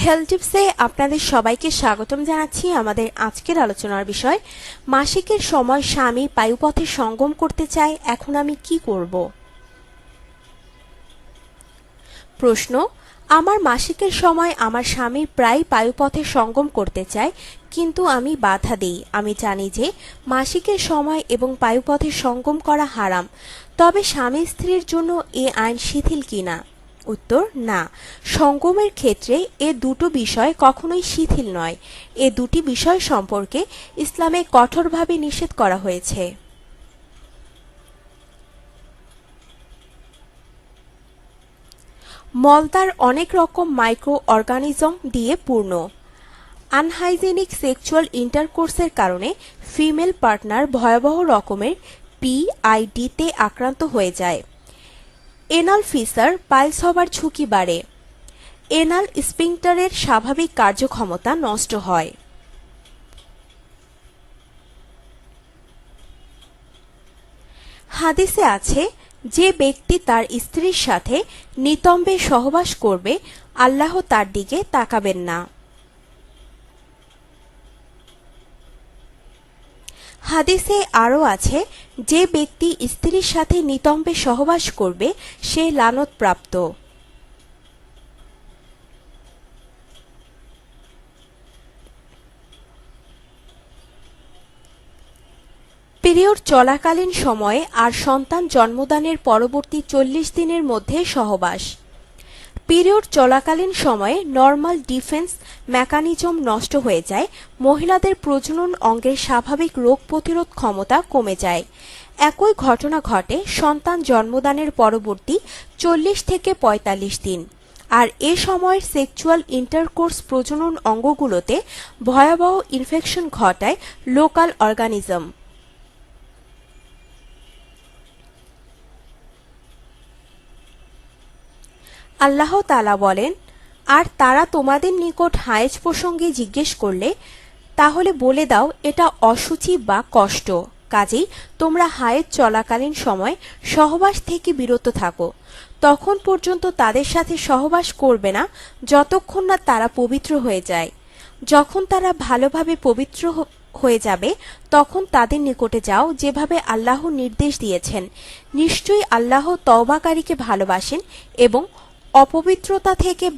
Health টিপসে আপনাদের সবাইকে স্বাগতম জানাচ্ছি আমাদের আজকের আলোচনার বিষয়, মাসিকের সময় স্বামী বায়ুপথে সঙ্গম করতে চায়, এখন আমি কি করব? প্রশ্ন, আমার মাসিকের সময় আমার স্বামী প্রায় বায়ুপথে সঙ্গম করতে চায়, কিন্তু আমি বাধা দিই। আমি জানি যে মাসিকের সময় এবং বায়ুপথে সঙ্গম করা হারাম, তবে স্বামী স্ত্রীর জন্য এ আইন শিথিল কিনা? উত্তর, না। সঙ্গমের ক্ষেত্রে এ দুটো বিষয় কখনোই শিথিল নয়। এ দুটি বিষয় সম্পর্কে ইসলামে কঠোরভাবে নিষেধ করা হয়েছে। মলদার অনেক রকম মাইক্রো অর্গানিজম দিয়ে পূর্ণ। আনহাইজেনিক সেক্সুয়াল ইন্টারকোর্সের কারণে ফিমেল পার্টনার ভয়াবহ রকমের পিআইডিতে আক্রান্ত হয়ে যায়। এনাল ফিসার পাইলস হবার ঝুঁকি বাড়ে। এনাল স্পিংটারের স্বাভাবিক কার্যক্ষমতা নষ্ট হয়। হাদিসে আছে, যে ব্যক্তি তার স্ত্রীর সাথে নিতম্বে সহবাস করবে, আল্লাহ তার দিকে তাকাবেন না। হাদিসে আরও আছে, যে ব্যক্তি স্ত্রীর সাথে নিতম্বে সহবাস করবে, সে লানতপ্রাপ্ত পিরিয়ড চলাকালীন সময়ে আর সন্তান জন্মদানের পরবর্তী চল্লিশ দিনের মধ্যে সহবাস। পিরিয়ড চলাকালীন সময়ে নর্মাল ডিফেন্স মেকানিজম নষ্ট হয়ে যায়, মহিলাদের প্রজনন অঙ্গের স্বাভাবিক রোগ প্রতিরোধ ক্ষমতা কমে যায়। একই ঘটনা ঘটে সন্তান জন্মদানের পরবর্তী চল্লিশ থেকে পঁয়তাল্লিশ দিন। আর এ সময়ের সেক্সুয়াল ইন্টারকোর্স প্রজনন অঙ্গগুলোতে ভয়াবহ ইনফেকশন ঘটায় লোকাল অর্গানিজম। আল্লাহ তালা বলেন আর তারা তোমাদের নিকট হায়েজ প্রসঙ্গে জিজ্ঞেস করলে, তাহলে বলে দাও এটা অসুচি বা কষ্ট। কাজেই তোমরা হায়েজ চলাকালীন সময় সহবাস থেকে বিরত থাকো। তখন পর্যন্ত তাদের সাথে সহবাস করবে না যতক্ষণ না তারা পবিত্র হয়ে যায়। যখন তারা ভালোভাবে পবিত্র হয়ে যাবে, তখন তাদের নিকটে যাও যেভাবে আল্লাহ নির্দেশ দিয়েছেন। নিশ্চয়ই আল্লাহ তওবাকারীকে ভালোবাসেন এবং অপবিত্রতা থেকে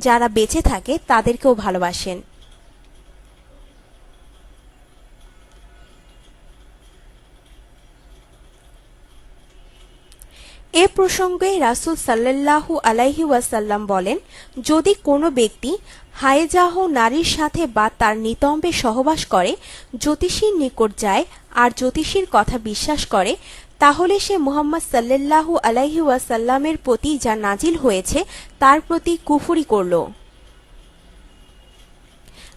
যারা বেঁচে থাকে তাদেরকেও ভালোবাসেন। এ প্রসঙ্গে রাসুল সাল্লাল্লাহু আলাইহি ওয়াসাল্লাম বলেন, যদি কোনো ব্যক্তি হায়েজাহ নারীর সাথে বা তার নিতম্বে সহবাস করে, জ্যোতিষীর নিকট যায় আর জ্যোতিষীর কথা বিশ্বাস করে, তাহলে সে মোহাম্মদ সাল্লাল্লাহু আলাইহি ওয়াসাল্লামের প্রতি যা নাজিল হয়েছে, তার প্রতি কুফুরি করল।